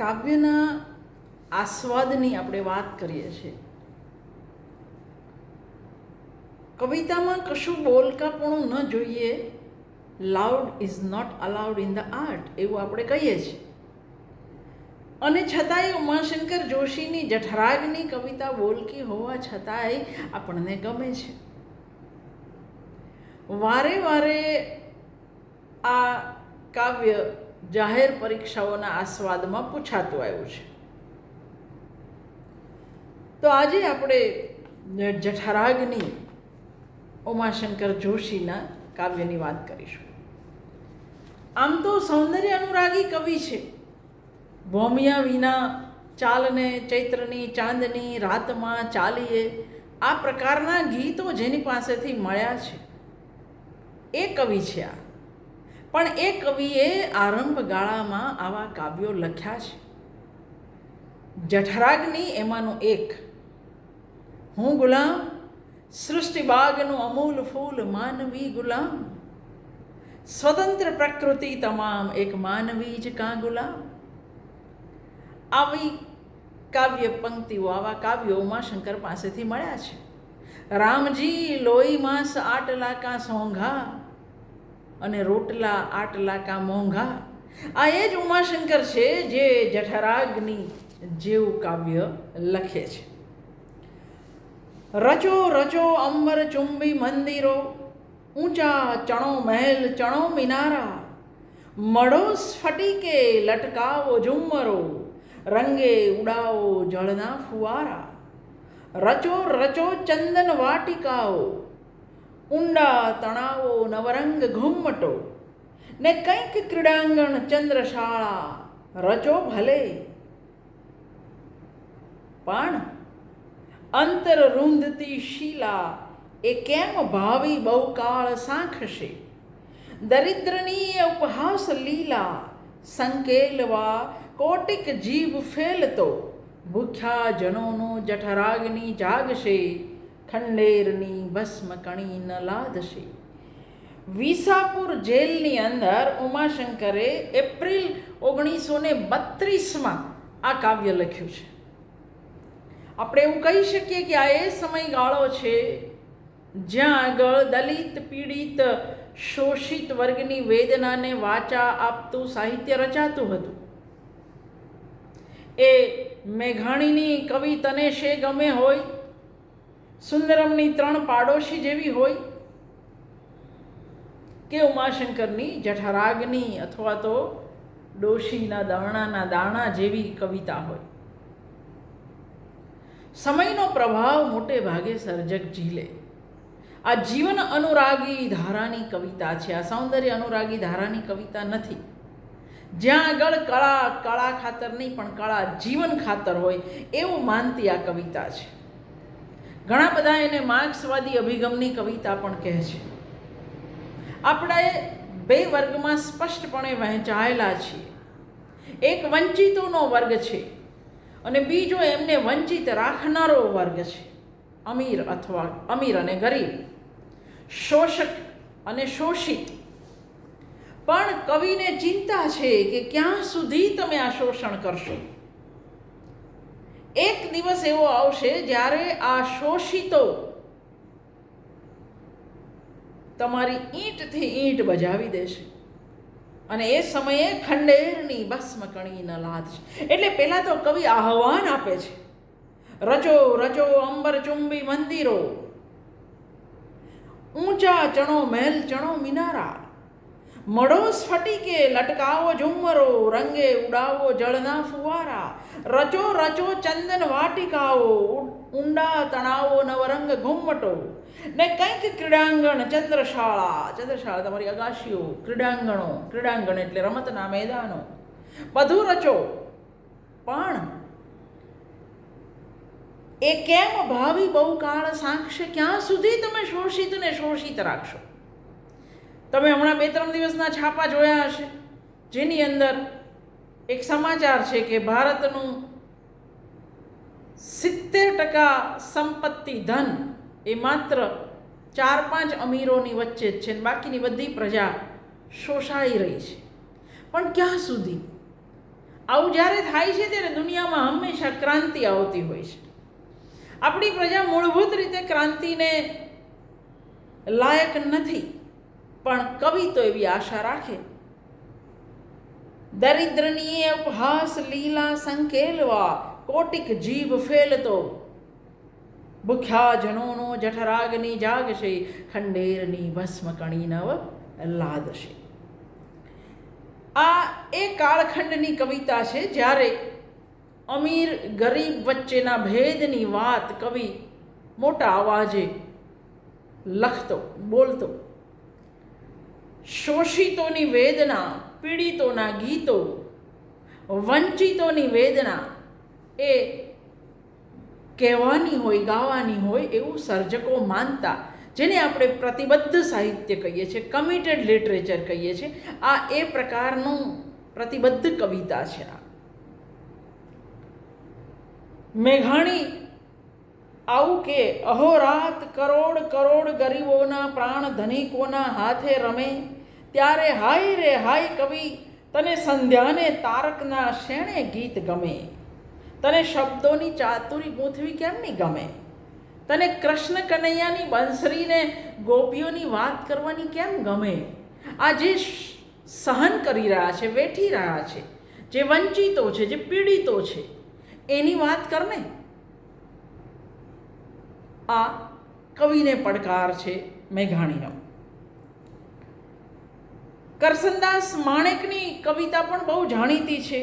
કાવ્યના આસ્વાદની આપણે વાત કરીએ છીએ. કવિતામાં કશું બોલકાપણું ન જોઈએ. Loud is not allowed in the art એવું આપણે કહીએ છીએ. અને છતાંય ઉમાશંકર જોશીની જઠરાગની કવિતા બોલકી હોવા છતાંય આપણને ગમે છે. વારે વારે આ કાવ્ય જાહેર પરીક્ષાઓના આસ્વાદમાં પૂછાતું આવ્યું છે. તો આજે આપણે જઠરાગની ઉમાશંકર જોશીના કાવ્યની વાત કરીશું. આમ તો સૌંદર્ય અનુરાગી કવિ છે. ભૌમિયા વિના ચાલને, ચૈત્રની ચાંદની, રાતમાં ચાલીએ, આ પ્રકારના ગીતો જેની પાસેથી મળ્યા છે. એ કવિ છે આ. પણ એ કવિએ આરંભ ગાળામાં આવા કાવ્યો લખ્યા છે. જઠરાગની એમાંનું એક. હું ગુલામ સૃષ્ટિ બાગનું અમૂલ ફૂલ માનવી ગુલામ. સ્વતંત્ર પ્રકૃતિ તમામ એક માનવી જ કાં ગુલામ? આવી કાવ્ય પંક્તિઓ આવા કાવ્યો ઉમાશંકર પાસેથી મળ્યા છે. રામજી લોહી માંસ આટલા કાં સોંઘા? અને રોટલા આટલા કા મોંઘા? આ એ જ ઉમાશંકર છે જે જઠરાગ્નિ જેવું કાવ્ય લખે છે. રચો રચો અંબર ચુંબી મંદિરો, ઊંચા ચણો મહેલ, ચણો મિનારા, મળો સ્ફટિકે લટકાવો ઝુમ્મરો રંગે ઉડાવો જળના ફુવારા. રચો રચો ચંદન વાટિકાઓ ઊંડા તણાવો, નવરંગ ઘુમ્મટો ને કંઈક ક્રીડાંગણ ચંદ્રશાળા રચો ભલે. પણ અંતર રૂંધતી શીલા એ કેમ ભાવિ બહુકાળ સાંખશે? દરિદ્રની ઉપહાસ લીલા સંકેલવા કોટિક જીભ ફેલતો. ભૂખ્યા જનોનો જઠરાગની જાગશે. ખંડેરની ભસ્મ કણી ન લાદશે. વિસાપુર જેલની અંદર ઉમાશંકરે એપ્રિલ ઓગણીસો ને બત્રીસમાં આ કાવ્ય લખ્યું છે. આપણે એવું કહી શકીએ કે આ એ સમયગાળો છે જ્યાં આગળ દલિત, પીડિત, શોષિત વર્ગની વેદનાને વાચા આપતું સાહિત્ય રચાતું હતું. એ મેઘાણીની કવિ તને શે ગમે હોય સુંદરમની ત્રણ પાડોશી જેવી હોય કે ઉમાશંકરની, જઠરાગની અથવા તો ડોશીના દાણાના દાણા જેવી કવિતા હોય. સમયનો પ્રભાવ મોટે ભાગે સર્જક ઝીલે. આ જીવન અનુરાગી ધારાની કવિતા છે. આ સૌંદર્ય અનુરાગી ધારાની કવિતા નથી. જ્યાં આગળ કળા કળા ખાતર નહીં, પણ કળા જીવન ખાતર હોય એવું માનતી આ કવિતા છે. ઘણા બધા એને માર્ક્સવાદી અભિગમની કવિતા પણ કહે છે. આપણે બે વર્ગમાં સ્પષ્ટપણે વહેંચાયેલા છીએ. એક વંચિતોનો વર્ગ છે અને બીજો એમને વંચિત રાખનારો વર્ગ છે. અમીર અથવા અમીર અને ગરીબ, શોષક અને શોષિત. પણ કવિને ચિંતા છે કે ક્યાં સુધી તમે આ શોષણ કરશો? એક દિવસ એવો આવશે જ્યારે આ શોષિતો તમારી ઈંટથી ઈંટ બજાવી દેશે. અને એ સમયે ખંડેરની ભસ્મ કણી ન લાદશે. એટલે પહેલાં તો કવિ આહવાન આપે છે. રજો રજો, અંબર ચુંબી મંદિરો. ઊંચા ચણો, મહેલ ચણો, મિનારા. મળો સ્ફટિકે લટકાવો ઝુમ્મરો, રંગે ઉડાવો જળના ફુવારા. રચો રચો ચંદન વાટિકાઓ ઊંડા તણાવો નવરંગ ઘુમ્મટો. ને કંઈક ક્રીડાંગણ ચંદ્રશાળા. ચંદ્રશાળા તમારી અગાશીઓ, ક્રીડાંગણો, ક્રીડાંગણ એટલે રમતના મેદાનો. બધું રચો. પણ એ કેમ ભાવિ બહુ કાળ સાંખશે? ક્યાં સુધી તમે શોષિતને શોષિત રાખશો? તમે હમણાં બે ત્રણ દિવસના છાપા જોયા હશે. જેની અંદર એક સમાચાર છે કે ભારતનું સિત્તેર ટકા સંપત્તિ ધન એ માત્ર ચાર પાંચ અમીરોની વચ્ચે જ છે બાકીની બધી પ્રજા શોષાઈ રહી છે. પણ ક્યાં સુધી? આવું જ્યારે થાય છે ત્યારે દુનિયામાં હંમેશા ક્રાંતિ આવતી હોય છે. આપણી પ્રજા મૂળભૂત રીતે ક્રાંતિને લાયક નથી. પણ કવિ તો એવી આશા રાખે. દરિદ્રની ઉપહાસ લીલા સંકેલવા કોટિક જીભ ફેલતો. ભૂખ્યા જનોનો જઠરાગની જાગશે, ખંડેરની ભસ્મ કણી નવ લાદશે. આ એ કાળખંડની કવિતા છે જ્યારે અમીર ગરીબ વચ્ચેના ભેદની વાત કવિ મોટા અવાજે લખતો, બોલતો. શોષિતોની વેદના, પીડિતોના ગીતો, વંચિતોની વેદના એ કહેવાની હોય, ગાવાની હોય એવું સર્જકો માનતા, જેને આપણે પ્રતિબદ્ધ સાહિત્ય કહીએ છીએ કમિટેડ લિટરેચર કહીએ છીએ, આ એ પ્રકારનું પ્રતિબદ્ધ કવિતા છે આ. મેઘાણી આવું કે અહોરાત કરોડ કરોડ ગરીબોના પ્રાણ ધનિકોના હાથે રમે. ત્યારે હાય રે હાય કવિ, તને સંધ્યાને તારકના શેણે ગીત ગમે? તને શબ્દોની ચાતુરી ગૂંથવી કેમ નહીં ગમે? તને કૃષ્ણ કનૈયાની બંસરીને ગોપીઓની વાત કરવાની કેમ ગમે? આ જે સહન કરી રહ્યા છે, વેઠી રહ્યા છે, જે વંચિતો છે, જે પીડિતો છે, એની વાત કરને. આ કવિને પડકાર છે મેઘાણીનો. કરસનદાસ માણેકની કવિતા પણ બહુ જાણીતી છે.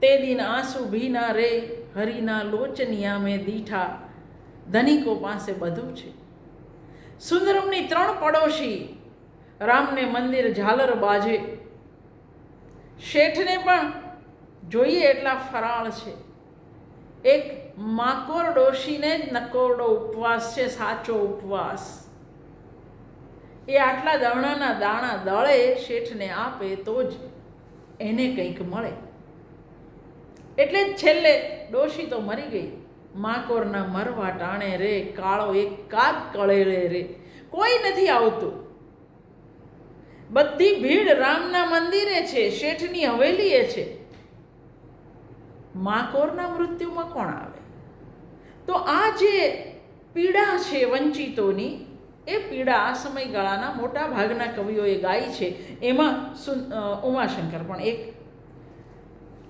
તે દિન આંસુ ભીના રે, હરિના લોચનિયા મેં દીઠા, ધનિકો પાસે બધું છે. સુંદરમની ત્રણ પડોશી, રામને મંદિર ઝાલર બાજે. શેઠને પણ જોઈએ એટલા ફરાળ છે. એક માકોર ડોશીને જ નકોરડો ઉપવાસ છે, સાચો ઉપવાસ. એ આટલા દાણાના દાણા દળે, શેઠને આપે તો જ એને કંઈક મળે. એટલે જ છેલ્લે ડોશી તો મરી ગઈ. માકોરના મરવા ટાણે રે, કાળો એક કાગ કળેલે રે. કોઈ નથી આવતું. બધી ભીડ રામના મંદિરે છે, શેઠની હવેલીએ છે. માકોરના મૃત્યુમાં કોણ આવે? તો આ જે પીડા છે વંચિતોની, એ પીડા આ સમયગાળાના મોટા ભાગના કવિઓએ ગાઈ છે. એમાં ઉમાશંકર પણ એક.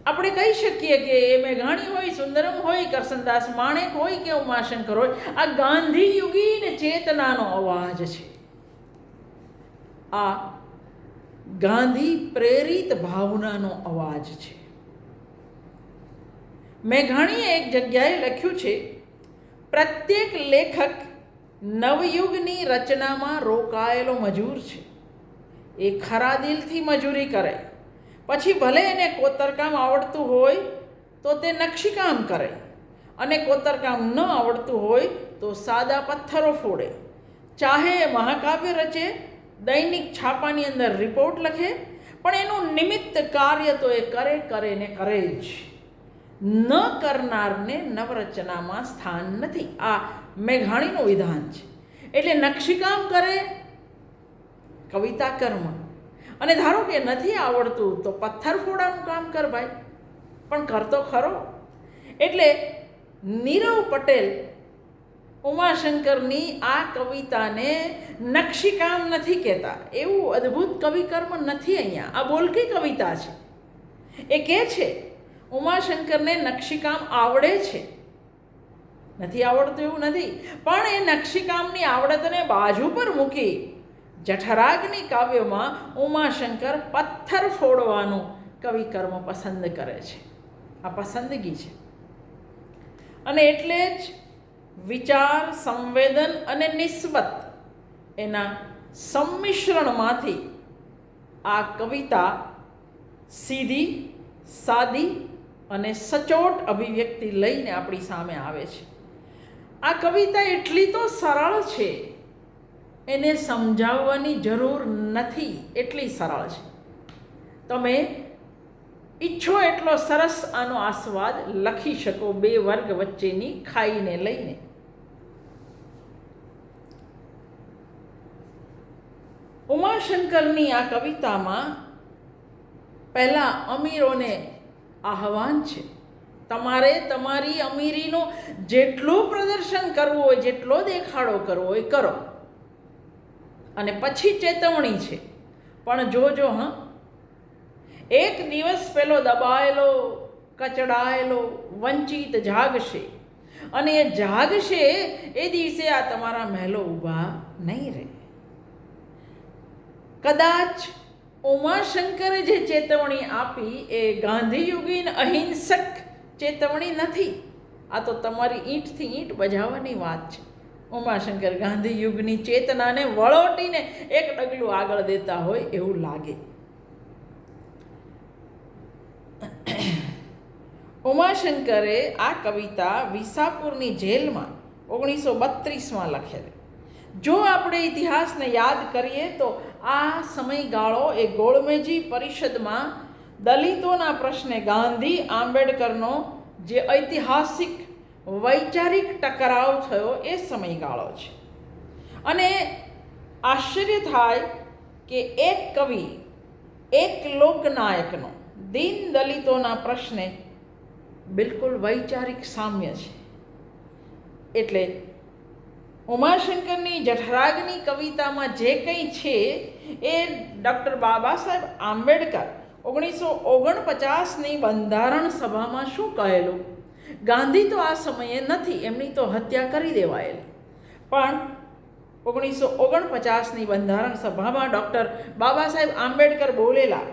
આપણે કહી શકીએ કે એ મેઘાણી હોય, સુંદરમ હોય, કરસનદાસ માણેક હોય કે ઉમાશંકર હોય, આ ગાંધી યુગીન ચેતનાનો અવાજ છે. આ ગાંધી પ્રેરિત ભાવનાનો અવાજ છે. મેઘાણીએ એક જગ્યાએ લખ્યું છે પ્રત્યેક લેખક નવયુગની રચનામાં રોકાયેલો મજૂર છે. એ ખરા દિલથી મજૂરી કરે. પછી ભલે એને કોતરકામ આવડતું હોય તો તે નકશીકામ કરે. અને કોતરકામ ન આવડતું હોય તો સાદા પથ્થરો ફોડે. ચાહે મહાકાવ્ય રચે, દૈનિક છાપાની અંદર રિપોર્ટ લખે, પણ એનું નિમિત્ત કાર્ય તો એ કરે કરે ને કરે જ. ન કરનારને નવરચનામાં સ્થાન નથી. આ મેઘાણીનું વિધાન છે. એટલે નકશીકામ કરે, કવિતા કર્મ. અને ધારો કે નથી આવડતું, તો પથ્થર ફોડાનું કામ કર ભાઈ. પણ કરતો ખરો. એટલે નીરવ પટેલ, ઉમાશંકરની આ કવિતાને નકશીકામ નથી કહેતા. એવું અદ્ભુત કવિકર્મ નથી અહીંયા. આ બોલકી કવિતા છે. એ કહે છે ઉમાશંકરને નકશીકામ આવડે છે. નથી આવડતું એવું નથી. પણ એ નકશીકામની આવડતને બાજુ પર મૂકી જઠરાગની કાવ્યમાં ઉમાશંકર પથ્થર ફોડવાનું કવિકર્મ પસંદ કરે છે. આ પસંદગી છે. અને એટલે જ વિચાર, સંવેદન અને નિસ્બત એના સંમિશ્રણમાંથી આ કવિતા સીધી, સાદી અને સચોટ અભિવ્યક્તિ લઈને આપણી સામે આવે છે. આ કવિતા એટલી તો સરળ છે. એને સમજાવવાની જરૂર નથી એટલી સરળ છે. તમે ઈચ્છો એટલો સરસ આનો આસ્વાદ લખી શકો બે વર્ગ વચ્ચેની ખાઈને લઈને. ઉમાશંકરની આ કવિતામાં પહેલાં અમીરોને આહવાન છે. તમારે તમારી અમીરીનો જેટલું પ્રદર્શન કરવું હોય, જેટલો દેખાડો કરવો હોય, કરો. અને પછી ચેતવણી છે. પણ જોજો, હા. એક દિવસ પેલો દબાયેલો, કચડાયેલો, વંચિત જાગશે. અને એ જાગશે, એ દિવસે આ તમારા મહેલો ઊભા નહીં રહે. કદાચ ઉમાશંકરે જે ચેતવણી આપી એ ગાંધીયુગીન અહિંસક ચેતવણી નથી. આ તો તમારી ઈંટથી ઈંટ બજાવવાની વાત છે. ઉમાશંકર ગાંધીયુગની ચેતનાને વળોટીને એક ડગલું આગળ દેતા હોય એવું લાગે. ઉમાશંકરે આ કવિતા વિસાપુરની જેલમાં ઓગણીસો બત્રીસમાં લખેલી. જો આપણે ઇતિહાસને યાદ કરીએ તો આ સમયગાળો એ ગોળમેજી પરિષદમાં દલિતોના પ્રશ્ને ગાંધી આંબેડકરનો જે ઐતિહાસિક, વૈચારિક ટકરાવ થયો એ સમયગાળો છે. અને આશ્ચર્ય થાય કે એક કવિ, એક લોકનાયકનો દીન દલિતોના પ્રશ્ને બિલકુલ વૈચારિક સામ્ય છે. એટલે ઉમાશંકરની જઠરાગની કવિતામાં જે કંઈ છે એ ડૉક્ટર બાબા સાહેબ આંબેડકર ઓગણીસો ઓગણપચાસની બંધારણ સભામાં શું કહેલું? ગાંધી તો આ સમયે નથી, એમની તો હત્યા કરી દેવાયેલી. પણ ઓગણીસો ઓગણપચાસની બંધારણ સભામાં ડૉક્ટર બાબા સાહેબ આંબેડકર બોલેલા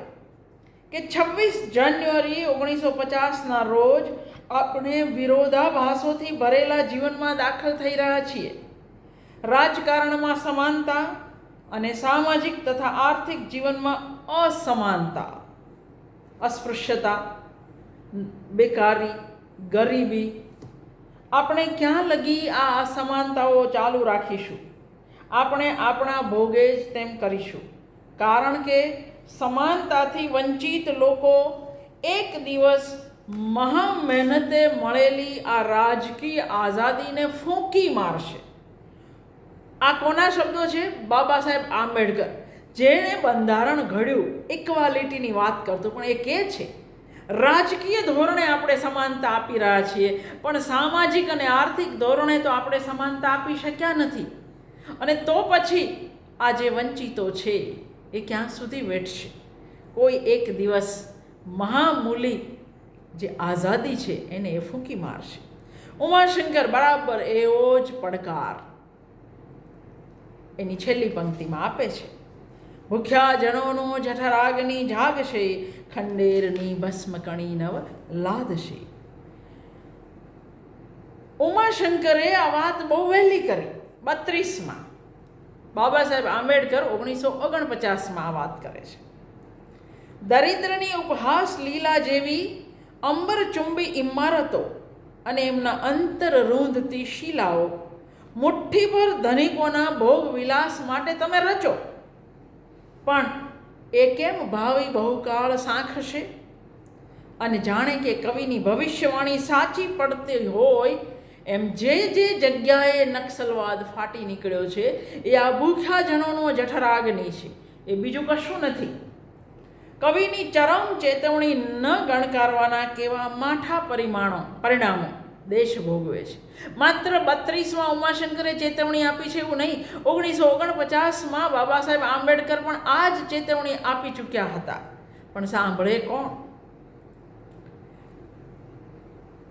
કે છવ્વીસ જાન્યુઆરી ઓગણીસો પચાસના રોજ આપણે વિરોધાભાસોથી ભરેલા જીવનમાં દાખલ થઈ રહ્યા છીએ. રાજકારણમાં સમાનતા અને સામાજિક તથા આર્થિક જીવનમાં અસમાનતા, અસ્પૃશ્યતા, બેકારી, ગરીબી, આપણે ક્યાં લગી આ અસમાનતાઓ ચાલુ રાખીશું? આપણે આપણા ભોગે જ તેમ કરીશું. કારણ કે સમાનતાથી વંચિત લોકો એક દિવસ મહા મહેનતે મળેલી આ રાજકીય આઝાદીને ફૂંકી મારશે. આ કોના શબ્દો છે? બાબા સાહેબ આંબેડકર. જેણે બંધારણ ઘડ્યું ઇક્વાલિટીની વાત કરતો, પણ એ કે છે? રાજકીય ધોરણે આપણે સમાનતા આપી રહ્યા છીએ, પણ સામાજિક અને આર્થિક ધોરણે તો આપણે સમાનતા આપી શક્યા નથી. અને તો પછી આ જે વંચિતો છે, એ ક્યાં સુધી વેઠશે? કોઈ એક દિવસ મહામૂલી જે આઝાદી છે, એને એ ફૂંકી મારશે. ઉમાશંકર બરાબર એવો જ પડકાર. એની છેલ્લી પંક્તિમાં આપે છે. ભૂખ્યા જનોનો જઠરાગની જાગશે, ખંડેરની ભસ્મ કણી નવ લાદશે. ઉમાશંકરે આ વાત બહુ વહેલી કરી, બત્રીસમાં. બાબા સાહેબ આંબેડકર ઓગણીસો ઓગણપચાસમાં આ વાત કરે છે. દરિદ્રની ઉપહાસ લીલા જેવી અંબરચુંબી ઇમારતો અને એમના અંતર રૂંધતી શિલાઓ મુઠ્ઠીભર ધનિકોના ભોગ વિલાસ માટે તમે રચો. પણ એ કેમ ભાવિ બહુકાળ સાંખશે? અને જાણે કે કવિની ભવિષ્યવાણી સાચી પડતી હોય, એમ જે જે જગ્યાએ નક્સલવાદ ફાટી નીકળ્યો છે, એ આ ભૂખ્યા જણોનો જઠરાગ્નિ છે. એ બીજું કશું નથી. કવિની ચરમ ચેતવણી ન ગણકારવાના કેવા માઠા પરિમાણો, પરિણામો. દેશ ભોગવે છે. માત્ર બત્રીસમાં ઉમાશંકરે ચેતવણી આપી છે એવું નહીં, ઓગણીસો ઓગણપચાસમાં બાબા સાહેબ આંબેડકર પણ આ જ ચેતવણી આપી ચૂક્યા હતા. પણ સાંભળે કોણ?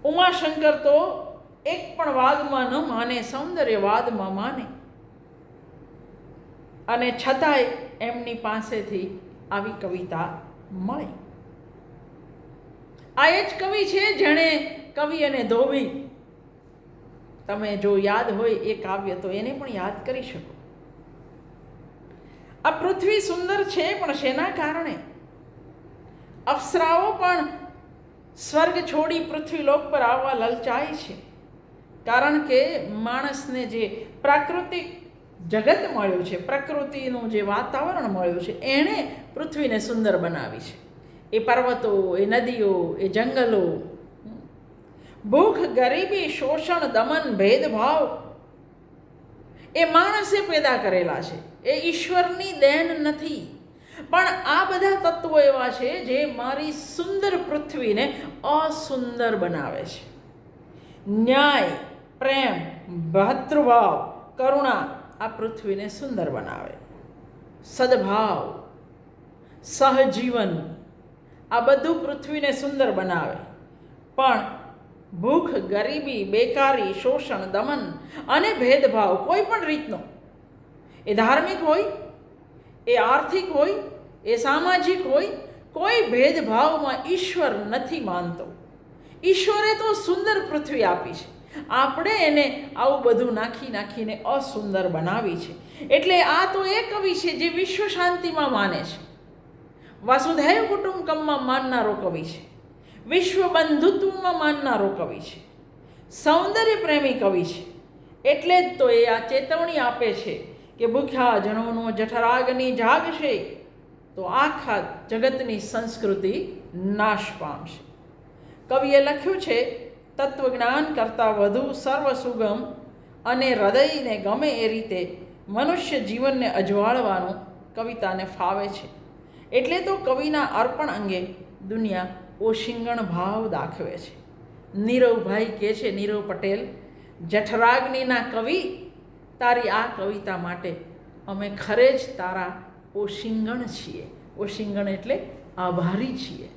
ઉમાશંકર તો એક પણ વાદમાં ન માને સૌંદર્યવાદમાં માને. અને છતાંય એમની પાસેથી આવી કવિતા મળી. આ એ જ કવિ છે જેણે કવિ અને ધોબી. તમે જો યાદ હોય એ કાવ્ય, તો એને પણ યાદ કરી શકો. આ પૃથ્વી સુંદર છે, પણ શેના કારણે? અપ્સરાઓ પણ સ્વર્ગ છોડી પૃથ્વીલોક પર આવવા લલચાય છે. કારણ કે માણસને જે પ્રાકૃતિક જગત મળ્યું છે, પ્રકૃતિનું જે વાતાવરણ મળ્યું છે, એણે પૃથ્વીને સુંદર બનાવી છે. એ પર્વતો, એ નદીઓ, એ જંગલો. ભૂખ, ગરીબી, શોષણ, દમન, ભેદભાવ એ માણસે પેદા કરેલા છે. એ ઈશ્વરની દેન નથી. પણ આ બધા તત્વો એવા છે જે મારી સુંદર પૃથ્વીને અસુંદર બનાવે છે. ન્યાય, પ્રેમ ભાતૃભાવ કરુણા આ પૃથ્વીને સુંદર બનાવે. સદભાવ, સહજીવન આ બધું પૃથ્વીને સુંદર બનાવે. પણ ભૂખ, ગરીબી, બેકારી, શોષણ, દમન અને ભેદભાવ કોઈ પણ રીતનો, એ ધાર્મિક હોય, એ આર્થિક હોય, એ સામાજિક હોય, કોઈ ભેદભાવમાં ઈશ્વર નથી માનતો. ઈશ્વરે તો સુંદર પૃથ્વી આપી છે. આપણે એને આવું બધું નાખી નાખીને અસુંદર બનાવી છે. એટલે આ તો એ કવિ છે જે વિશ્વ શાંતિમાં માને છે. વાસુધૈવ કુટુંબકમમાં માનનારો કવિ છે. વિશ્વ બંધુત્વમાં માનનારો કવિ છે. સૌંદર્ય પ્રેમી કવિ છે. એટલે જ તો એ આ ચેતવણી આપે છે કે ભૂખ્યા જણોનો જઠરાગની જાગશે તો આખા જગતની સંસ્કૃતિ નાશ પામશે. કવિએ લખ્યું છે, તત્વજ્ઞાન કરતાં વધુ સર્વ સુગમ અને હૃદયને ગમે એ રીતે મનુષ્ય જીવનને અજવાળવાનું કવિતાને ફાવે છે. એટલે તો કવિના અર્પણ અંગે દુનિયા ઓશિંગણ ભાવ દાખવે છે. નીરવભાઈ કહે છે, નીરવ પટેલ, જઠરાગ્નિના કવિ, તારી આ કવિતા માટે અમે ખરે જ તારા ઓશિંગણ છીએ. ઓશિંગણ એટલે આભારી છીએ.